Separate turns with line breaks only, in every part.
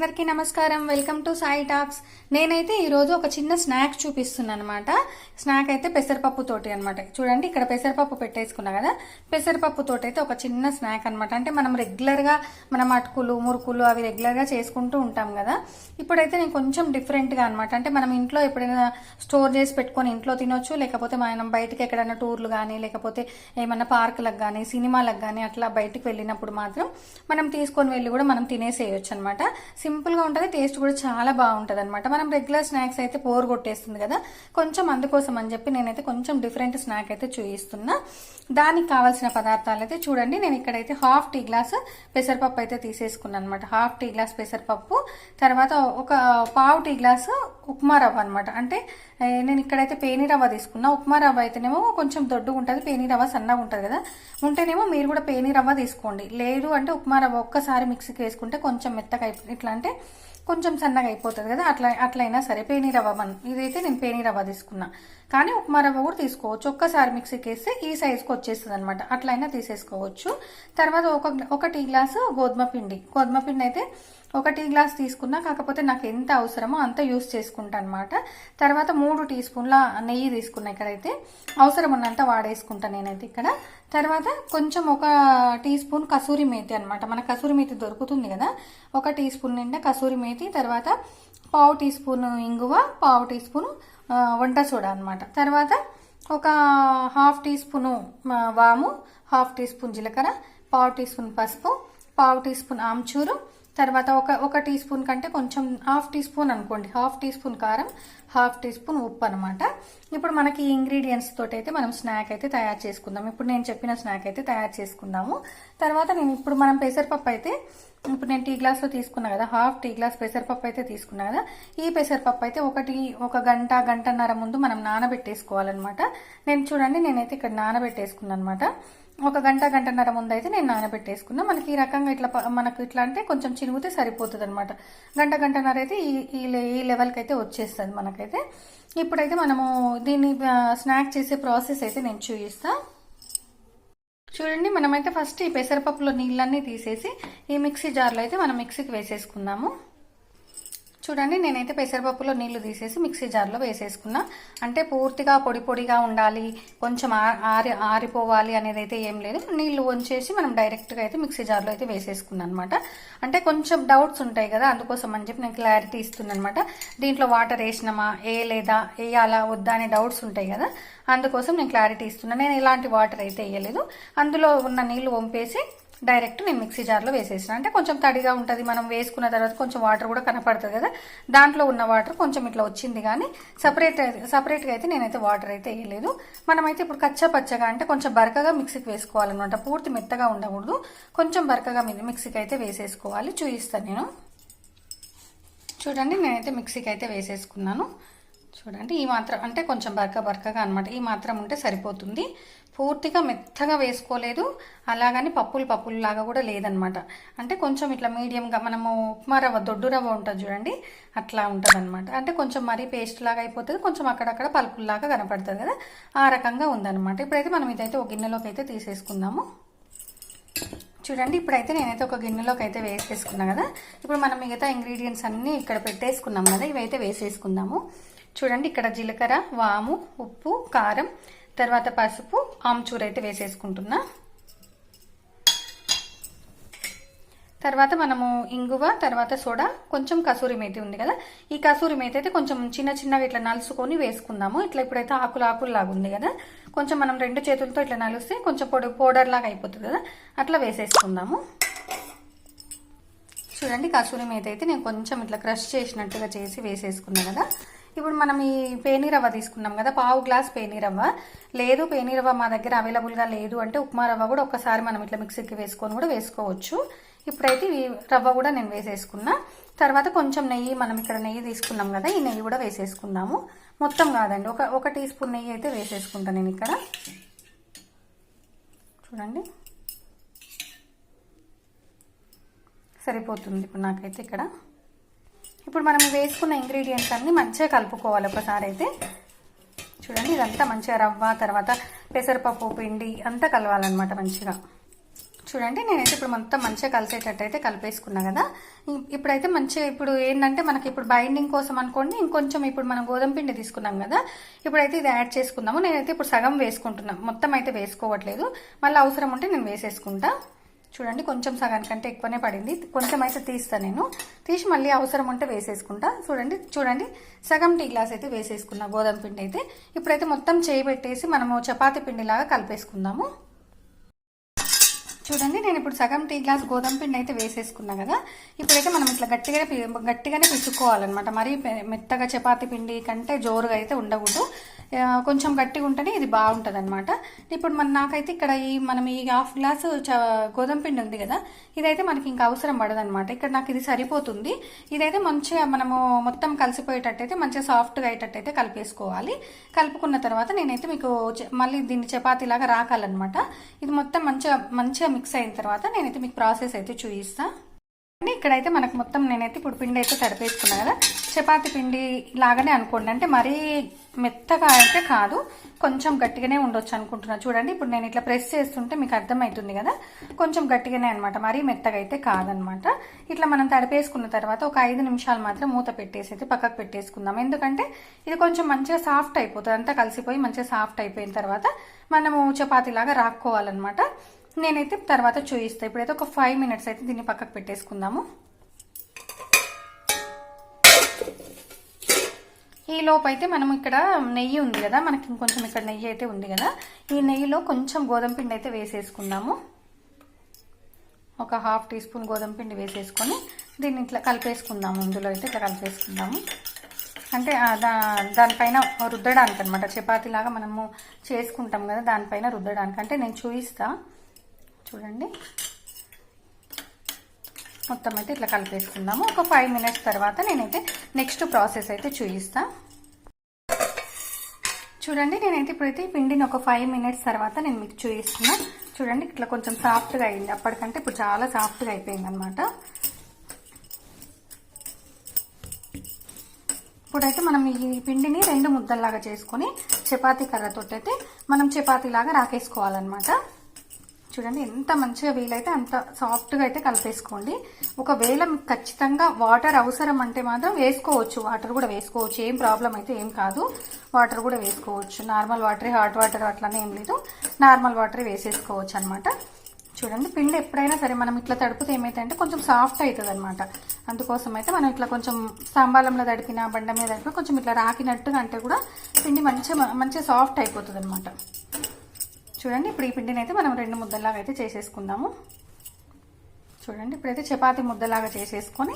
అందరికీ నమస్కారం. Welcome to Sai talks నేనైతే ఈరోజు ఒక చిన్న స్నాక్ చూపిస్తున్నాను అనమాట స్నాక్ అయితే పెసరపప్పు తోటి అనమాట చూడండి ఇక్కడ పెసరపప్పు పెట్టేసుకున్నా కదా. పెసరపప్పు తోటి అయితే ఒక చిన్న స్నాక్ అనమాట అంటే మనం రెగ్యులర్గా మనం అటుకులు మురుకులు అవి రెగ్యులర్గా చేసుకుంటూ ఉంటాం కదా. ఇప్పుడైతే నేను కొంచెం డిఫరెంట్గా అనమాట అంటే మనం ఇంట్లో ఎప్పుడైనా స్టోర్ చేసి పెట్టుకొని ఇంట్లో తినొచ్చు లేకపోతే మనం బయటకి ఎక్కడైనా టూర్లు కానీ లేకపోతే ఏమైనా పార్కులకు కానీ సినిమాలకు కానీ అట్లా బయటకు వెళ్ళినప్పుడు మాత్రం మనం తీసుకొని వెళ్ళి కూడా మనం తినేసేయచ్చు అనమాట సింపుల్గా ఉంటుంది టేస్ట్ కూడా చాలా బాగుంటుంది అనమాట మనం రెగ్యులర్ స్నాక్స్ అయితే పోరు కొట్టేస్తుంది కదా. కొంచెం అందుకోసం అని చెప్పి నేనైతే కొంచెం డిఫరెంట్ స్నాక్ అయితే చూపిస్తున్నా దానికి కావాల్సిన పదార్థాలు అయితే చూడండి. నేను ఇక్కడైతే హాఫ్ టీ గ్లాస్ పెసరపప్పు అయితే తీసేసుకున్నాను అనమాట హాఫ్ టీ గ్లాస్ పెసరపప్పు తర్వాత ఒక పావు టీ గ్లాసు ఉప్మా రవ్వ అనమాట అంటే నేను ఇక్కడైతే పేని రవ్వ తీసుకున్నా. ఉప్మా రవ్వ అయితేనేమో కొంచెం దొడ్డుగా ఉంటుంది పేని రవ్వ సన్నగా ఉంటుంది కదా. ఉంటేనేమో మీరు కూడా పేని రవ్వ తీసుకోండి. లేదు అంటే ఉప్మా రవ్వ ఒక్కసారి మిక్సీకి వేసుకుంటే కొంచెం మెత్తగా అయిపో ఇట్లా అంటే కొంచెం సన్నగా అయిపోతుంది కదా. అట్లా అట్లయినా సరే పేని రవ్వ మన ఇదైతే నేను పేని రవ్వ తీసుకున్నా. కానీ ఉప్మా రవ్వ కూడా తీసుకోవచ్చు. ఒక్కసారి మిక్సీకి వేస్తే ఈ సైజుకి వచ్చేస్తుంది అనమాట అట్లయినా తీసేసుకోవచ్చు. తర్వాత ఒక ఒక టీ గ్లాసు గోధుమ పిండి. గోధుమ పిండి అయితే ఒక టీ గ్లాస్ తీసుకున్నా కాకపోతే నాకు ఎంత అవసరమో అంత యూస్ చేసుకుంటా అనమాట తర్వాత మూడు టీ స్పూన్ల నెయ్యి తీసుకున్నా ఇక్కడైతే. అవసరం ఉన్నంత వాడేసుకుంటా నేనైతే ఇక్కడ. తర్వాత కొంచెం ఒక టీ స్పూన్ కసూరి మేతి అనమాట మన కసూరి మేతి దొరుకుతుంది కదా. ఒక టీ స్పూన్ నిండా కసూరి మేతి తర్వాత పావు టీ స్పూన్ ఇంగువ పావు టీ స్పూన్ వంట సోడా అనమాట తర్వాత ఒక హాఫ్ టీ స్పూను వాము హాఫ్ టీ స్పూన్ జీలకర్ర పావు టీ స్పూన్ పసుపు పావు టీ స్పూన్ ఆమ్చూరు తర్వాత ఒక ఒక టీ స్పూన్ కంటే కొంచెం హాఫ్ టీ స్పూన్ అనుకోండి. హాఫ్ టీ స్పూన్ కారం హాఫ్ టీ స్పూన్ ఉప్పు అనమాట ఇప్పుడు మనకి ఈ ఇంగ్రీడియంట్స్ తోటి అయితే మనం స్నాక్ అయితే తయారు చేసుకుందాం. ఇప్పుడు నేను చెప్పిన స్నాక్ అయితే తయారు చేసుకుందాము. తర్వాత నేను ఇప్పుడు మనం పెసరపప్పు అయితే ఇప్పుడు నేను టీ గ్లాస్లో తీసుకున్నా కదా హాఫ్ టీ గ్లాస్ పెసరపప్పు అయితే తీసుకున్నా కదా ఈ పెసరపప్పు అయితే ఒకటి ఒక గంట గంటన్నర ముందు మనం నానబెట్టేసుకోవాలన్నమాట. నేను చూడండి నేనైతే ఇక్కడ నానబెట్టేసుకున్నాను అనమాట ఒక గంట గంటన్నర ముందు అయితే నేను నానబెట్టేసుకున్నా. మనకి ఈ రకంగా ఇట్లా ప- మనకు ఇట్లా అంటే కొంచెం చినిగితే సరిపోతుంది అనమాట గంట గంటన్నర అయితే ఈ ఈ లె- ఈ లెవెల్కి అయితే వచ్చేస్తుంది మనకైతే. ఇప్పుడైతే మనము దీన్ని స్నాక్ చేసే ప్రాసెస్ అయితే నేను చూపిస్తా. చూడండి మనమైతే ఫస్ట్ ఈ పెసరపప్పులో నీళ్ళన్నీ తీసేసి ఈ మిక్సీ జార్లో అయితే మనం మిక్సీకి వేసేసుకుందాము. చూడండి నేనైతే పెసరపప్పులో నీళ్ళు తీసేసి మిక్సీ జార్లో వేసేసుకున్నా. అంటే పూర్తిగా పొడి పొడిగా ఉండాలి కొంచెం ఆ- ఆరి ఆరిపోవాలి అనేది అయితే ఏం లేదు. నీళ్ళు వంచేసి మనం డైరెక్ట్గా అయితే మిక్సీ జార్లో అయితే వేసేసుకున్నాను అనమాట అంటే కొంచెం డౌట్స్ ఉంటాయి కదా అందుకోసం అని చెప్పి నేను క్లారిటీ ఇస్తున్నాను అనమాట దీంట్లో వాటర్ వేసినామా ఏ లేదా వేయాలా వద్దా అనే డౌట్స్ ఉంటాయి కదా అందుకోసం నేను క్లారిటీ ఇస్తున్నాను నేను ఎలాంటి వాటర్ అయితే వేయలేదు. అందులో ఉన్న నీళ్ళు వంపేసి డైరెక్ట్ నేను మిక్సీ జార్లో వేసేసిన. అంటే కొంచెం తడిగా ఉంటుంది. మనం వేసుకున్న తర్వాత కొంచెం వాటర్ కూడా కనపడుతుంది కదా. దాంట్లో ఉన్న వాటర్ కొంచెం ఇట్లా వచ్చింది కానీ సపరేట్ సపరేట్గా అయితే నేనైతే వాటర్ అయితే వేయలేదు. మనమైతే ఇప్పుడు కచ్చా పచ్చగా అంటే కొంచెం బరకగా మిక్సీకి వేసుకోవాలన్నమాట. పూర్తి మెత్తగా ఉండకూడదు. కొంచెం బరకగా మిక్సీకి అయితే వేసేసుకోవాలి. చూపిస్తాను నేను. చూడండి నేనైతే మిక్సీకి అయితే వేసేసుకున్నాను. చూడండి. ఈ మాత్రం అంటే కొంచెం బరక బరకగా అనమాట ఈ మాత్రం ఉంటే సరిపోతుంది. పూర్తిగా మెత్తగా వేసుకోలేదు. అలాగని పప్పులు పప్పులు లాగా కూడా లేదనమాట అంటే కొంచెం ఇట్లా మీడియంగా మనము ఉప్మా రవ్వ దొడ్డు రవ్వ ఉంటుంది చూడండి. అట్లా ఉంటుంది అనమాట అంటే కొంచెం మరీ పేస్ట్ లాగా అయిపోతుంది. కొంచెం అక్కడక్కడ పలుకుల్లాగా కనపడుతుంది కదా. ఆ రకంగా ఉందన్నమాట. ఇప్పుడైతే మనం ఇదైతే ఒక గిన్నెలోకి అయితే తీసేసుకుందాము. చూడండి. ఇప్పుడైతే నేనైతే ఒక గిన్నెలోకి అయితే వేసేసుకున్నా కదా. ఇప్పుడు మనం మిగతా ఇంగ్రీడియంట్స్ అన్నీ ఇక్కడ పెట్టేసుకున్నాం కదా. ఇవైతే వేసేసుకుందాము. చూడండి ఇక్కడ జీలకర్ర వాము ఉప్పు కారం తర్వాత పసుపు ఆమ్చూర్ అయితే వేసేసుకుంటున్నా. తర్వాత మనము ఇంగువ తర్వాత సోడా కొంచెం కసూరి మేతి ఉంది కదా. ఈ కసూరి మేతి అయితే కొంచెం చిన్న చిన్నవి ఇట్లా నలుసుకొని వేసుకుందాము. ఇట్లా ఇప్పుడైతే ఆకులు ఆకులు లాగా ఉంది కదా. కొంచెం మనం రెండు చేతులతో ఇట్లా నలిస్తే కొంచెం పొడి పౌడర్ లాగా అయిపోతుంది కదా. అట్లా వేసేసుకుందాము. చూడండి కసూరి మేతి అయితే నేను కొంచెం ఇట్లా క్రష్ చేసినట్టుగా చేసి వేసేసుకున్నా కదా. ఇప్పుడు మనం ఈ పేనీరవ్వ తీసుకున్నాం కదా పావు గ్లాస్ పేని రవ్వ లేదు పేనీరవ్వ మా దగ్గర అవైలబుల్గా లేదు అంటే ఉప్మా రవ్వ కూడా ఒక్కసారి మనం ఇట్లా మిక్సీకి వేసుకొని కూడా వేసుకోవచ్చు. ఇప్పుడైతే ఈ రవ్వ కూడా నేను వేసేసుకున్నా. తర్వాత కొంచెం నెయ్యి మనం ఇక్కడ నెయ్యి తీసుకున్నాం కదా ఈ నెయ్యి కూడా వేసేసుకున్నాము మొత్తం కాదండి ఒక ఒక టీ స్పూన్ నెయ్యి అయితే వేసేసుకుంటాను నేను ఇక్కడ. చూడండి. సరిపోతుంది ఇప్పుడు నాకైతే ఇక్కడ. ఇప్పుడు మనం వేసుకున్న ఇంగ్రీడియంట్స్ అన్నీ మంచిగా కలుపుకోవాలి ఒకసారి అయితే. చూడండి ఇదంతా మంచిగా రవ్వ తర్వాత పెసరపప్పు పిండి అంతా కలవాలన్నమాట మంచిగా. చూడండి నేనైతే ఇప్పుడు మొత్తం మంచిగా కలిసేటట్టు అయితే కలిపేసుకున్నా కదా. ఇప్పుడైతే మంచిగా ఇప్పుడు ఏంటంటే మనకి ఇప్పుడు బైండింగ్ కోసం అనుకోండి ఇంకొంచెం ఇప్పుడు మనం గోధుమ పిండి తీసుకున్నాం కదా. ఇప్పుడైతే ఇది యాడ్ చేసుకుందాము. నేనైతే ఇప్పుడు సగం వేసుకుంటున్నాం. మొత్తం అయితే వేసుకోవట్లేదు. మళ్ళీ అవసరం ఉంటే నేను వేసేసుకుంటా. చూడండి కొంచెం సగానికంటే ఎక్కువనే పడింది. కొంచెం అయితే తీస్తా నేను. తీసి మళ్ళీ అవసరం ఉంటే వేసేసుకుంటా. చూడండి చూడండి సగం టీ గ్లాస్ అయితే వేసేసుకున్నా గోధుమ పిండి అయితే. ఇప్పుడైతే మొత్తం చేయి పెట్టేసి మనము చపాతీ పిండిలాగా కలిపేసుకుందాము. చూడండి నేను ఇప్పుడు సగం టీ గ్లాస్ గోధుమ పిండి అయితే వేసేసుకున్నా కదా. ఇప్పుడైతే మనం ఇట్లా గట్టిగానే గట్టిగానే పిసుకోవాలన్నమాట మరీ మెత్తగా చపాతీ పిండి కంటే జోరుగా అయితే ఉండకూడదు. కొంచెం గట్టిగా ఉంటేనే ఇది బాగుంటుంది అనమాట ఇప్పుడు మన నాకైతే ఇక్కడ ఈ మనం ఈ హాఫ్ గ్లాస్ చ గోధుమ పిండి ఉంది కదా ఇదైతే మనకి ఇంకా అవసరం పడదనమాట ఇక్కడ నాకు ఇది సరిపోతుంది. ఇదైతే మంచిగా మనము మొత్తం కలిసిపోయేటట్టయితే మంచిగా సాఫ్ట్గా అయ్యేటట్టయితే కలిపేసుకోవాలి. కలుపుకున్న తర్వాత నేనైతే మీకు మళ్ళీ దీన్ని చపాతీలాగా రాకాలన్నమాట. ఇది మొత్తం మంచిగా మంచిగా మిక్స్ అయిన తర్వాత నేనైతే మీకు ప్రాసెస్ అయితే చూపిస్తాను ఇక్కడైతే మనకు మొత్తం నేనైతే ఇప్పుడు పిండి అయితే తడిపేసుకున్నా కదా. చపాతి పిండి లాగానే అనుకోండి. అంటే మరీ మెత్తగా అయితే కాదు. కొంచెం గట్టిగానే ఉండొచ్చు అనుకుంటున్నా. చూడండి ఇప్పుడు నేను ఇట్లా ప్రెస్ చేస్తుంటే మీకు అర్థమవుతుంది కదా. కొంచెం గట్టిగానే అనమాట మరీ మెత్తగా అయితే కాదనమాట ఇట్లా మనం తడిపేసుకున్న తర్వాత ఒక ఐదు నిమిషాలు మాత్రం మూత పెట్టేసి అయితే పక్కకు పెట్టేసుకుందాం. ఎందుకంటే ఇది కొంచెం మంచిగా సాఫ్ట్ అయిపోతుంది. అంతా కలిసిపోయి మంచిగా సాఫ్ట్ అయిపోయిన తర్వాత మనము చపాతీలాగా రాక్కోవాలన్నమాట. నేనైతే తర్వాత చూయిస్తాను ఇప్పుడైతే ఒక ఫైవ్ మినిట్స్ అయితే దీన్ని పక్కకు పెట్టేసుకుందాము. ఈ లోపు అయితే మనం ఇక్కడ నెయ్యి ఉంది కదా మనకి ఇంకొంచెం ఇక్కడ నెయ్యి అయితే ఉంది కదా ఈ నెయ్యిలో కొంచెం గోధుమ పిండి అయితే వేసేసుకుందాము. ఒక హాఫ్ టీ స్పూన్ గోధుమ పిండి వేసేసుకొని దీన్ని ఇట్లా కలిపేసుకుందాము. ఇందులో అయితే ఇట్లా కలిపేసుకుందాము. అంటే దా దానిపైన రుద్దడానికి అనమాట చపాతీలాగా మనము చేసుకుంటాం కదా దానిపైన రుద్దడానికి. అంటే నేను చూపిస్తాను చూడండి. మొత్తం అయితే ఇట్లా కలిపేసుకుందాము. ఒక ఫైవ్ మినిట్స్ తర్వాత నేనైతే నెక్స్ట్ ప్రాసెస్ అయితే చూపిస్తా. చూడండి నేనైతే ఇప్పుడైతే ఈ పిండిని ఒక ఫైవ్ మినిట్స్ తర్వాత నేను మీకు చూపిస్తున్నా. చూడండి ఇట్లా కొంచెం సాఫ్ట్గా అయింది. అప్పటికంటే ఇప్పుడు చాలా సాఫ్ట్గా అయిపోయింది అనమాట ఇప్పుడైతే మనం ఈ పిండిని రెండు ముద్దల్లాగా చేసుకొని చపాతీ కర్రతో అయితే మనం చపాతీలాగా రాకేసుకోవాలన్నమాట. చూడండి ఎంత మంచిగా వీలైతే అంత సాఫ్ట్గా అయితే కలిపేసుకోండి. ఒకవేళ మీకు ఖచ్చితంగా వాటర్ అవసరం అంటే మాత్రం వేసుకోవచ్చు. వాటర్ కూడా వేసుకోవచ్చు. ఏం ప్రాబ్లం అయితే ఏం కాదు. వాటర్ కూడా వేసుకోవచ్చు. నార్మల్ వాటర్ హాట్ వాటర్ అట్లానే ఏం లేదు. నార్మల్ వాటర్ వేసేసుకోవచ్చు అనమాట చూడండి పిండి ఎప్పుడైనా సరే మనం ఇట్లా తడిపితే ఏమైతే అంటే కొంచెం సాఫ్ట్ అవుతుంది అనమాట అందుకోసం అయితే మనం ఇట్లా కొంచెం సాంబాలంలో తడిపిన బండ మీద తడిపిన కొంచెం ఇట్లా రాకినట్టుగా అంటే కూడా పిండి మంచిగా మంచిగా సాఫ్ట్ అయిపోతుంది అనమాట చూడండి ఇప్పుడు ఈ పిండిని అయితే మనం రెండు ముద్దలాగా అయితే చేసేసుకుందాము. చూడండి ఇప్పుడైతే చపాతీ ముద్దలాగా చేసేసుకొని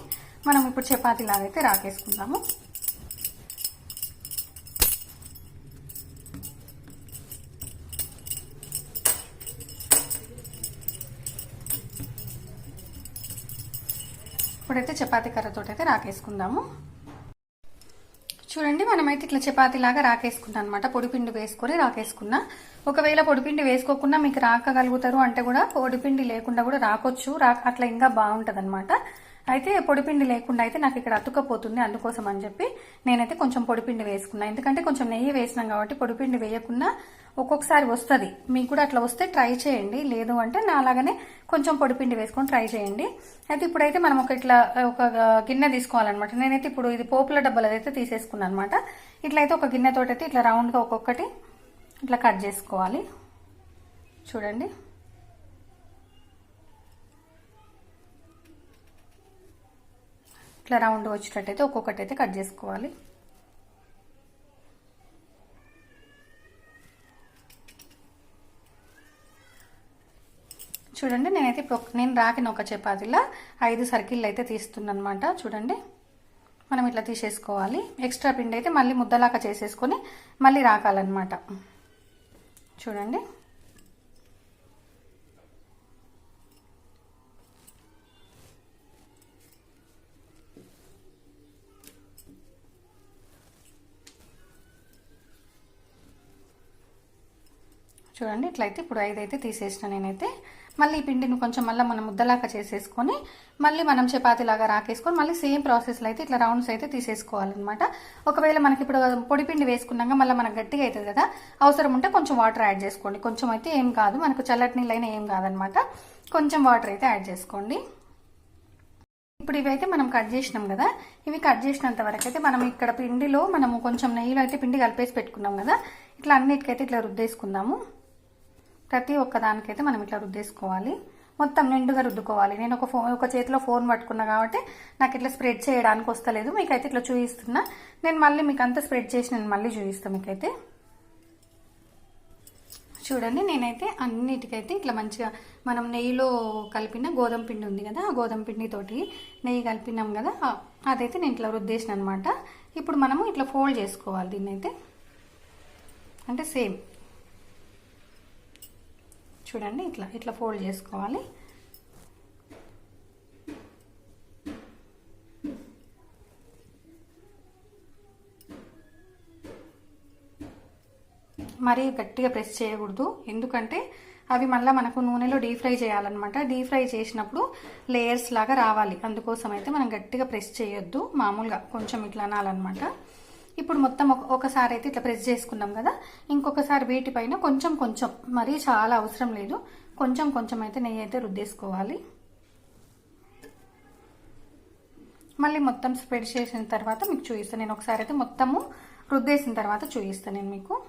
మనం ఇప్పుడు చపాతీలాగా అయితే రాకేసుకుందాము. ఇప్పుడైతే చపాతీ కర్రతో అయితే రాకేసుకుందాము. చూడండి మనమైతే ఇట్లా చపాతీ లాగా రాకేసుకున్నాం అనమాట పొడిపిండి వేసుకొని రాకేసుకున్నా. ఒకవేళ పొడిపిండి వేసుకోకుండా మీకు రాకగలుగుతారు అంటే కూడా పొడిపిండి లేకుండా కూడా రాకొచ్చు. అట్లా ఇంకా బాగుంటది అనమాట అయితే పొడిపిండి లేకుండా అయితే నాకు ఇక్కడ అతుకపోతుంది అందుకోసం అని చెప్పి నేనైతే కొంచెం పొడిపిండి వేసుకున్నా. ఎందుకంటే కొంచెం నెయ్యి వేసినాం కాబట్టి పొడిపిండి వేయకుండా ఒక్కొక్కసారి వస్తుంది. మీకు కూడా అట్లా వస్తే ట్రై చేయండి. లేదు అంటే నా అలాగనే కొంచెం పొడిపిండి వేసుకొని ట్రై చేయండి. అయితే ఇప్పుడైతే మనం ఒక ఇట్లా ఒక గిన్నె తీసుకోవాలన్నమాట. నేనైతే ఇప్పుడు ఇది పోపుల డబ్బాలు అయితే తీసేసుకున్నాను అనమాట ఇట్లయితే ఒక గిన్నెతోటి అయితే ఇట్లా రౌండ్గా ఒక్కొక్కటి ఇట్లా కట్ చేసుకోవాలి. చూడండి. ఇట్లా రౌండ్ వచ్చేటట్టయితే ఒక్కొక్కటి అయితే కట్ చేసుకోవాలి. చూడండి నేనైతే ఇప్పుడు నేను రాకిన ఒక చపాతీలా ఐదు సర్కిల్ అయితే తీస్తున్నాను అనమాట చూడండి మనం ఇట్లా తీసేసుకోవాలి. ఎక్స్ట్రా పిండి అయితే మళ్ళీ ముద్దలాగా చేసేసుకొని మళ్ళీ రాకాలన్నమాట. చూడండి. చూడండి ఇట్లయితే ఇప్పుడు ఐదైతే తీసేసిన నేనైతే. మళ్ళీ ఈ పిండిని కొంచెం మళ్ళీ మనం ముద్దలాగా చేసేసుకొని మళ్ళీ మనం చపాతీలాగా రాకేసుకొని మళ్ళీ సేమ్ ప్రాసెస్లో అయితే ఇట్లా రౌండ్స్ అయితే తీసేసుకోవాలన్నమాట. ఒకవేళ మనకి ఇప్పుడు పొడి పిండి వేసుకున్నాక మళ్ళీ మనకు గట్టిగా అవుతుంది కదా అవసరం ఉంటే కొంచెం వాటర్ యాడ్ చేసుకోండి. కొంచెం అయితే ఏం కాదు మనకు చల్లటి నీళ్ళైనా ఏం కాదనమాట కొంచెం వాటర్ అయితే యాడ్ చేసుకోండి. ఇప్పుడు ఇవైతే మనం కట్ చేసినాం కదా ఇవి కట్ చేసినంత వరకు అయితే మనం ఇక్కడ పిండిలో మనము కొంచెం నెయ్యిలో అయితే పిండి కలిపేసి పెట్టుకున్నాం కదా ఇట్లా అన్నిటికైతే ఇట్లా రుద్దేసుకుందాము. ప్రతి ఒక్కదానికైతే మనం ఇట్లా రుద్దేసుకోవాలి. మొత్తం నిండుగా రుద్దుకోవాలి. నేను ఒక ఫోన్ ఒక చేతిలో ఫోన్ పట్టుకున్నా కాబట్టి నాకు ఇట్లా స్ప్రెడ్ చేయడానికి వస్తలేదు. మీకైతే ఇట్లా చూపిస్తున్నా నేను మళ్ళీ మీకు అంతా స్ప్రెడ్ చేసి నేను మళ్ళీ చూపిస్తాను మీకైతే. చూడండి నేనైతే అన్నిటికైతే ఇట్లా మంచిగా మనం నెయ్యిలో కలిపిన గోధుమ పిండి ఉంది కదా ఆ గోధుమ పిండితోటి నెయ్యి కలిపినాం కదా అదైతే నేను ఇట్లా రుద్దేసిన అనమాట ఇప్పుడు మనము ఇట్లా ఫోల్డ్ చేసుకోవాలి దీన్ని అయితే అంటే సేమ్. చూడండి ఇట్లా ఇట్లా ఫోల్డ్ చేసుకోవాలి. మరీ గట్టిగా ప్రెస్ చేయకూడదు. ఎందుకంటే అవి మళ్ళీ మనకు నూనెలో డీప్ ఫ్రై చేయాలన్నమాట. డీప్ ఫ్రై చేసినప్పుడు లేయర్స్ లాగా రావాలి. అందుకోసం అయితే మనం గట్టిగా ప్రెస్ చేయొద్దు మామూలుగా కొంచెం ఇట్లా అనాలన్నమాట. ఇప్పుడు మొత్తం ఒక- ఒకసారి అయితే ఇట్లా ప్రెస్ చేసుకున్నాం కదా. ఇంకొకసారి వీటిపైన కొంచెం కొంచెం మరీ చాలా అవసరం లేదు. కొంచెం కొంచెం అయితే నెయ్యి అయితే రుద్దేసుకోవాలి. మళ్ళీ మొత్తం స్ప్రెడ్ చేసిన తర్వాత మీకు చూపిస్తాను నేను ఒకసారి అయితే మొత్తము రుద్దేసిన తర్వాత చూపిస్తాను నేను మీకు.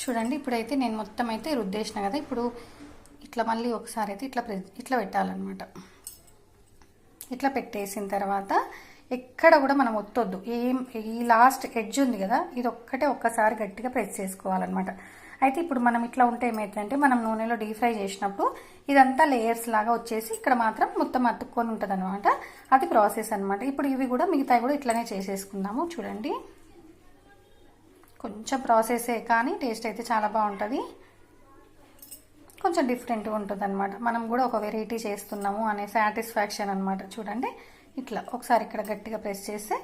చూడండి ఇప్పుడైతే నేను మొత్తం అయితే రుద్దేసిన కదా. ఇప్పుడు ఇట్లా మళ్ళీ ఒకసారి అయితే ఇట్లా ప్రెస్ ఇట్లా పెట్టాలన్నమాట. ఇట్లా పెట్టేసిన తర్వాత ఎక్కడ కూడా మనం ఒత్తొద్దు. ఏం ఈ లాస్ట్ ఎడ్జ్ ఉంది కదా ఇది ఒక్కటే ఒక్కసారి గట్టిగా ప్రెస్ చేసుకోవాలన్నమాట. అయితే ఇప్పుడు మనం ఇట్లా ఉంటే ఏమైతుందంటే మనం నూనెలో డీప్ ఫ్రై చేసినప్పుడు ఇదంతా లేయర్స్ లాగా వచ్చేసి ఇక్కడ మాత్రం మొత్తం అతుక్కొని ఉంటుంది అనమాట అది ప్రాసెస్ అనమాట ఇప్పుడు ఇవి కూడా మిగతావి కూడా ఇట్లానే చేసేసుకుందాము. చూడండి. కొంచెం ప్రాసెసే కానీ టేస్ట్ అయితే చాలా బాగుంటుంది. కొంచెం డిఫరెంట్గా ఉంటుంది అనమాట మనం కూడా ఒక వెరైటీ చేస్తున్నాము అనే సాటిస్ఫాక్షన్ అనమాట చూడండి. ఇట్లా ఒకసారి ఇక్కడ గట్టిగా ప్రెస్ చేస్తే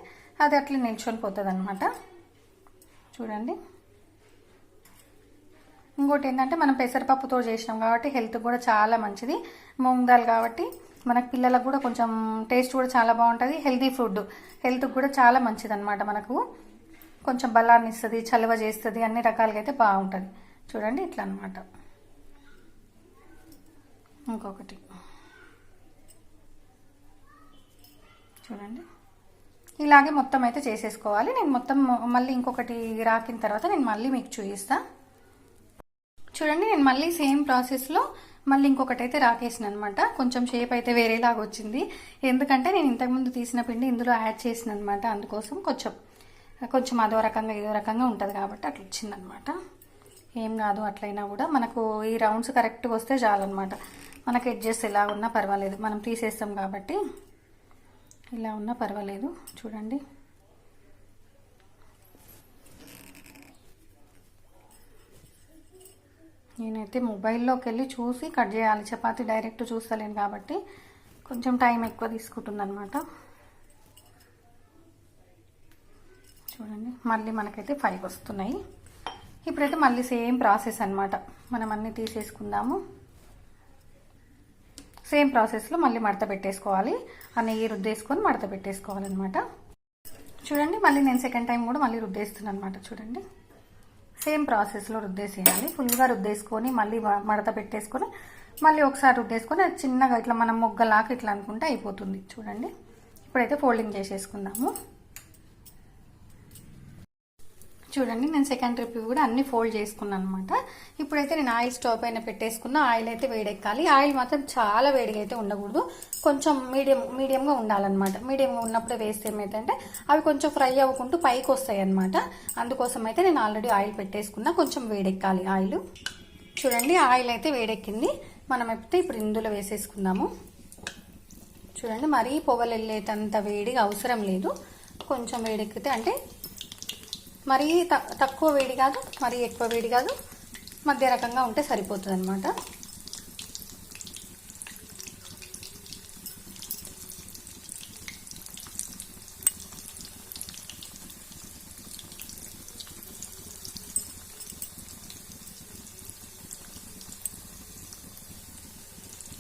అది అట్లా నిల్చొని పోతుంది అనమాట చూడండి. ఇంకోటి ఏంటంటే మనం పెసరపప్పుతో చేసినాం కాబట్టి హెల్త్ కూడా చాలా మంచిది. మూంగ్ దాల్ కాబట్టి మనకు పిల్లలకు కూడా కొంచెం టేస్ట్ కూడా చాలా బాగుంటుంది. Healthy food. హెల్త్కి కూడా చాలా మంచిది అనమాట మనకు. కొంచెం బలాన్ని ఇస్తుంది చలవ చేస్తుంది అన్ని రకాలుగా అయితే బాగుంటుంది. చూడండి ఇట్లా అనమాట ఇంకొకటి. చూడండి. ఇలాగే మొత్తం అయితే చేసేసుకోవాలి. నేను మొత్తం మళ్ళీ ఇంకొకటి రాకిన తర్వాత నేను మళ్ళీ మీకు చూపిస్తాను చూడండి నేను మళ్ళీ సేమ్ ప్రాసెస్లో మళ్ళీ ఇంకొకటి అయితే రాకేసిన అనమాట కొంచెం షేప్ అయితే వేరేలాగా వచ్చింది. ఎందుకంటే నేను ఇంతకుముందు తీసిన పిండి ఇందులో యాడ్ చేసిన అనమాట అందుకోసం కొంచెం కొంచెం అదో రకంగా ఇదో రకంగా ఉంటుంది కాబట్టి అట్లా వచ్చిందనమాట ఏం కాదు అట్లయినా కూడా మనకు ఈ రౌండ్స్ కరెక్ట్గా వస్తే చాలన్నమాట మనకి ఎడ్జెస్ ఎలా ఉన్నా పర్వాలేదు. మనం తీసేస్తాం కాబట్టి. ఇలా ఉన్నా పర్వాలేదు. చూడండి. నేనైతే మొబైల్లోకి వెళ్ళి చూసి కట్ చేయాలి. చపాతి డైరెక్ట్ చూస్తలేను కాబట్టి కొంచెం టైం ఎక్కువ తీసుకుంటుంది అనమాట చూడండి. మళ్ళీ మనకైతే ఫైవ్ వస్తున్నాయి. ఇప్పుడైతే మళ్ళీ సేమ్ ప్రాసెస్ అనమాట మనం అన్నీ తీసేసుకుందాము. సేమ్ ప్రాసెస్లో మళ్ళీ మడత పెట్టేసుకోవాలి. ఆ నెయ్యి రుద్దేసుకొని మడత పెట్టేసుకోవాలన్నమాట. చూడండి మళ్ళీ నేను సెకండ్ టైం కూడా మళ్ళీ రుద్దేస్తున్నాను అనమాట చూడండి. సేమ్ ప్రాసెస్లో రుద్దేసేయాలి. ఫుల్గా రుద్దేసుకొని మళ్ళీ మడత పెట్టేసుకొని మళ్ళీ ఒకసారి రుద్దేసుకొని అది చిన్నగా ఇట్లా మనం మొగ్గలాగా ఇట్లా అనుకుంటే అయిపోతుంది. చూడండి. ఇప్పుడైతే ఫోల్డింగ్ చేసేసుకుందాము. చూడండి నేను సెకండ్ ట్రిప్ కూడా అన్ని ఫోల్డ్ చేసుకున్నాను అనమాట ఇప్పుడైతే నేను ఆయిల్ స్టవ్ పైన పెట్టేసుకున్న ఆయిల్ అయితే వేడెక్కాలి. ఆయిల్ మాత్రం చాలా వేడిగా అయితే ఉండకూడదు. కొంచెం మీడియం మీడియంగా ఉండాలన్నమాట. మీడియంగా ఉన్నప్పుడే వేస్తే ఏమైతే అవి కొంచెం ఫ్రై అవ్వకుంటూ పైకి వస్తాయి అనమాట అందుకోసం అయితే నేను ఆల్రెడీ ఆయిల్ పెట్టేసుకున్నా. కొంచెం వేడెక్కాలి ఆయిల్. చూడండి ఆయిల్ అయితే వేడెక్కింది. మనం అయితే ఇప్పుడు ఇందులో వేసేసుకుందాము. చూడండి మరీ పొగలు వెళ్ళేటంత వేడిగా అవసరం లేదు. కొంచెం వేడెక్కితే అంటే మరీ త- తక్కువ వేడి కాదు మరీ ఎక్కువ వేడి కాదు మధ్య రకంగా ఉంటే సరిపోతుంది అనమాట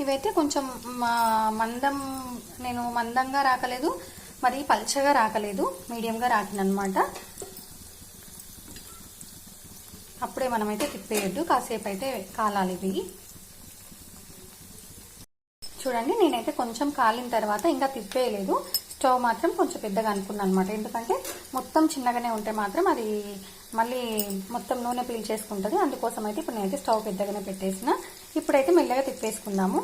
ఇవైతే కొంచెం మా- మందం నేను మందంగా రాకలేదు మరి పల్చగా రాకలేదు మీడియంగా రాకినమాట ఇప్పుడే మనమైతే తిప్పేయద్దు కాసేపు అయితే కాలాలి ఇవి. చూడండి నేనైతే కొంచెం కాలిన తర్వాత ఇంకా తిప్పేయలేదు. స్టవ్ మాత్రం కొంచెం పెద్దగా అనుకున్నాను అనమాట ఎందుకంటే మొత్తం చిన్నగానే ఉంటే మాత్రం అది మళ్ళీ మొత్తం నూనె పీల్చేసుకుంటుంది. అందుకోసం అయితే ఇప్పుడు నేనైతే స్టవ్ పెద్దగానే పెట్టేసిన. ఇప్పుడైతే మెల్లగా తిప్పేసుకుందాము.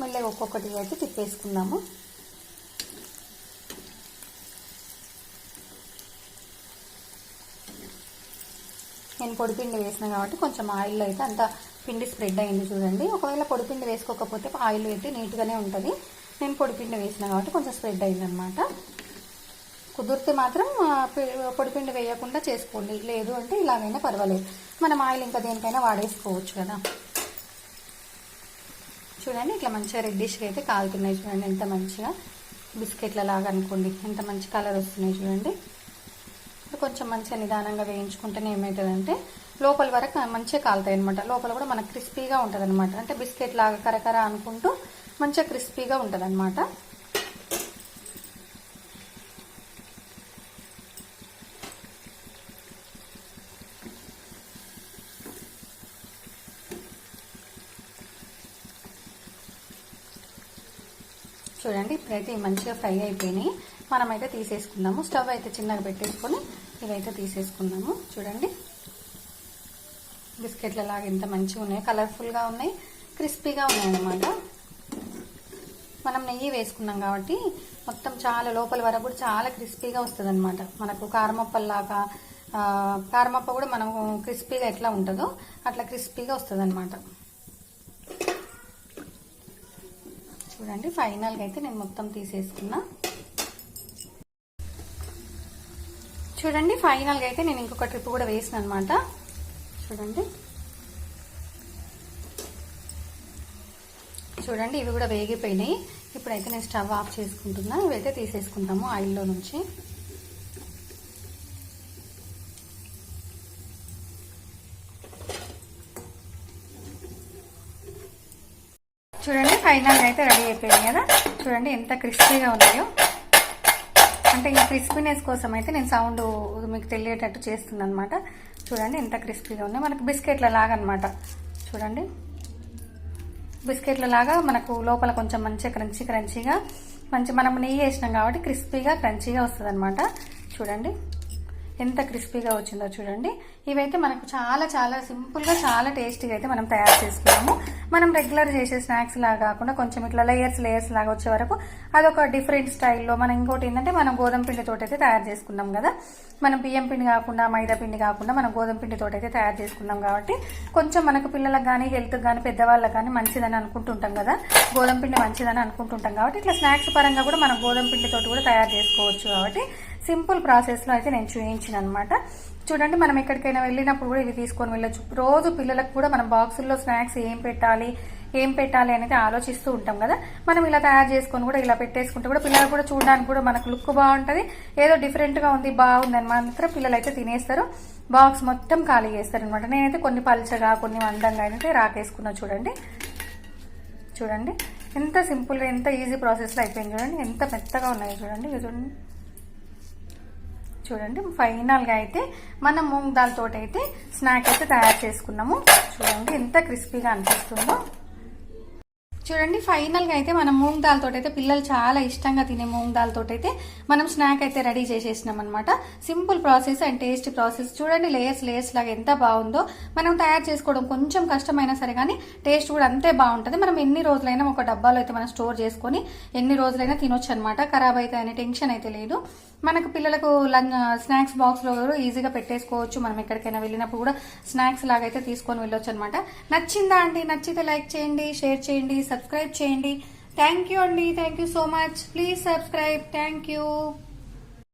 మెల్లగా ఒక్కొక్కటి అయితే తిప్పేసుకుందాము. నేను పొడిపిండి వేసిన కాబట్టి కొంచెం ఆయిల్ అయితే అంత పిండి స్ప్రెడ్ అయింది చూడండి. ఒకవేళ పొడిపిండి వేసుకోకపోతే ఆయిల్ అయితే నీట్గానే ఉంటుంది. నేను పొడిపిండి వేసిన కాబట్టి కొంచెం స్ప్రెడ్ అయిందనమాట కుదిరితే మాత్రం పొడిపిండి వేయకుండా చేసుకోండి. లేదు అంటే ఇలాగైనా పర్వాలేదు. మనం ఆయిల్ ఇంకా దేనికైనా వాడేసుకోవచ్చు కదా. చూడండి ఇట్లా మంచిగా రెడ్డిష్గా అయితే కాలుతున్నాయి చూడండి. ఎంత మంచిగా బిస్కెట్ల లాగా అనుకోండి. ఎంత మంచి కలర్ వస్తున్నాయి చూడండి. కొంచెం మంచిగా నిదానంగా వేయించుకుంటేనే ఏమవుతుందంటే లోపల వరకు మంచిగా కాలుతాయి అనమాట లోపల కూడా మనకు క్రిస్పీగా ఉంటుంది అనమాట అంటే బిస్కెట్ లాగా కరకర అనుకుంటూ మంచిగా క్రిస్పీగా ఉంటుంది అనమాట చూడండి ఇప్పుడైతే మంచిగా ఫ్రై అయిపోయినాయి. మనమైతే తీసేసుకుందాము. స్టవ్ అయితే చిన్నగా పెట్టేసుకొని ఇవైతే తీసేసుకున్నాము చూడండి. బిస్కెట్ల లాగా ఎంత మంచిగా ఉన్నాయి. కలర్ఫుల్గా ఉన్నాయి. క్రిస్పీగా ఉన్నాయి అన్నమాట మనం నెయ్యి వేసుకున్నాం కాబట్టి మొత్తం చాలా లోపల వరకు కూడా చాలా క్రిస్పీగా వస్తుంది అనమాట మనకు కారమప్పల్లాగా కారమప్ప కూడా మనం క్రిస్పీగా ఎట్లా ఉంటుందో అట్లా క్రిస్పీగా వస్తుంది అనమాట చూడండి ఫైనల్గా అయితే నేను మొత్తం తీసేసుకున్నా. చూడండి ఫైనల్గా అయితే నేను ఇంకొక ట్రిప్ కూడా వేసిన అనమాట చూడండి. చూడండి ఇవి కూడా వేగిపోయినాయి. ఇప్పుడైతే నేను స్టవ్ ఆఫ్ చేసుకుంటున్నా. ఇవైతే తీసేసుకుంటాము ఆయిల్లో నుంచి. చూడండి ఫైనల్గా అయితే రెడీ అయిపోయింది కదా. చూడండి ఎంత క్రిస్పీగా ఉన్నాయో. అంటే ఈ క్రిస్పీనెస్ కోసం అయితే నేను సౌండ్ మీకు తెలియేటట్టు చేస్తుందనమాట అనమాట చూడండి ఎంత క్రిస్పీగా ఉన్నాయి మనకు బిస్కెట్ల లాగా అనమాట చూడండి. బిస్కెట్ల లాగా మనకు లోపల కొంచెం మంచిగా క్రంచీ క్రంచీగా మంచి మనం నెయ్యి వేసినాం కాబట్టి క్రిస్పీగా క్రంచీగా వస్తుంది చూడండి. ఎంత క్రిస్పీగా వచ్చిందో చూడండి. ఇవైతే మనకు చాలా చాలా సింపుల్గా చాలా టేస్టీగా అయితే మనం తయారు చేసుకున్నాము. మనం రెగ్యులర్ చేసే స్నాక్స్ లాగా కాకుండా కొంచెం ఇట్లా లేయర్స్ లేయర్స్ లాగా వచ్చే వరకు అదొక డిఫరెంట్ స్టైల్లో మనం ఇంకోటి ఏంటంటే మనం గోధుమ పిండితో అయితే తయారు చేసుకున్నాం కదా. మనం బియ్యం పిండి కాకుండా మైదా పిండి కాకుండా మనం గోధుమ పిండితో అయితే తయారు చేసుకున్నాం కాబట్టి కొంచెం మనకు పిల్లలకు కానీ హెల్త్కి కానీ పెద్దవాళ్ళకి కానీ మంచిదని అనుకుంటుంటాం కదా. గోధుమ పిండి మంచిదని అనుకుంటుంటాం కాబట్టి ఇట్లా స్నాక్స్ పరంగా కూడా మనం గోధుమ పిండితో కూడా తయారు చేసుకోవచ్చు కాబట్టి సింపుల్ ప్రాసెస్లో అయితే నేను చూపించిన అనమాట చూడండి మనం ఎక్కడికైనా వెళ్ళినప్పుడు కూడా ఇవి తీసుకొని వెళ్ళొచ్చు. రోజు పిల్లలకు కూడా మనం బాక్సుల్లో స్నాక్స్ ఏం పెట్టాలి ఏం పెట్టాలి అనేది ఆలోచిస్తూ ఉంటాం కదా. మనం ఇలా తయారు చేసుకొని కూడా ఇలా పెట్టేసుకుంటే కూడా పిల్లలు కూడా చూడడానికి కూడా మనకు లుక్ బాగుంటుంది. ఏదో డిఫరెంట్గా ఉంది బాగుంది అని మాత్రం పిల్లలు అయితే తినేస్తారు. బాక్స్ మొత్తం ఖాళీ చేస్తారు అనమాట నేనైతే కొన్ని పలుచగా కొన్ని మందంగా అయితే రాకేసుకున్నా చూడండి. చూడండి ఎంత సింపుల్గా ఎంత ఈజీ ప్రాసెస్లో అయిపోయింది చూడండి. ఎంత మెత్తగా ఉన్నాయి చూడండి. ఇది చూడండి. చూడండి ఫైనల్గా అయితే మనం మూంగ్ దాల్ తోటి అయితే స్నాక్ అయితే తయారు చేసుకున్నాము. చూడండి ఎంత క్రిస్పీగా అనిపిస్తుందో. చూడండి ఫైనల్గా అయితే మనం మూంగ్ దాల్ అయితే పిల్లలు చాలా ఇష్టంగా తినే మూంగ్ దాల్ అయితే మనం స్నాక్ అయితే రెడీ చేసేసినాం అనమాట simple process and taste process చూడండి లేయర్స్ లేయర్స్ లాగా ఎంత బాగుందో. మనం తయారు చేసుకోవడం కొంచెం కష్టమైనా సరే కానీ టేస్ట్ కూడా అంతే బాగుంటుంది. మనం ఎన్ని రోజులైనా ఒక డబ్బాలో అయితే మనం స్టోర్ చేసుకొని ఎన్ని రోజులైనా తినొచ్చు అనమాట ఖరాబ్ అయితే అనే టెన్షన్ అయితే లేదు. మనకు పిల్లలకు లంచ్ స్నాక్స్ బాక్స్లో ఈజీగా పెట్టేసుకోవచ్చు. మనం ఎక్కడికైనా వెళ్ళినప్పుడు కూడా స్నాక్స్ లాగా అయితే తీసుకొని వెళ్ళొచ్చు అనమాట నచ్చిందా అండి? నచ్చితే లైక్ చేయండి షేర్ చేయండి సబ్స్క్రైబ్ చేయండి థ్యాంక్ యూ అండి thank you so much please subscribe thank you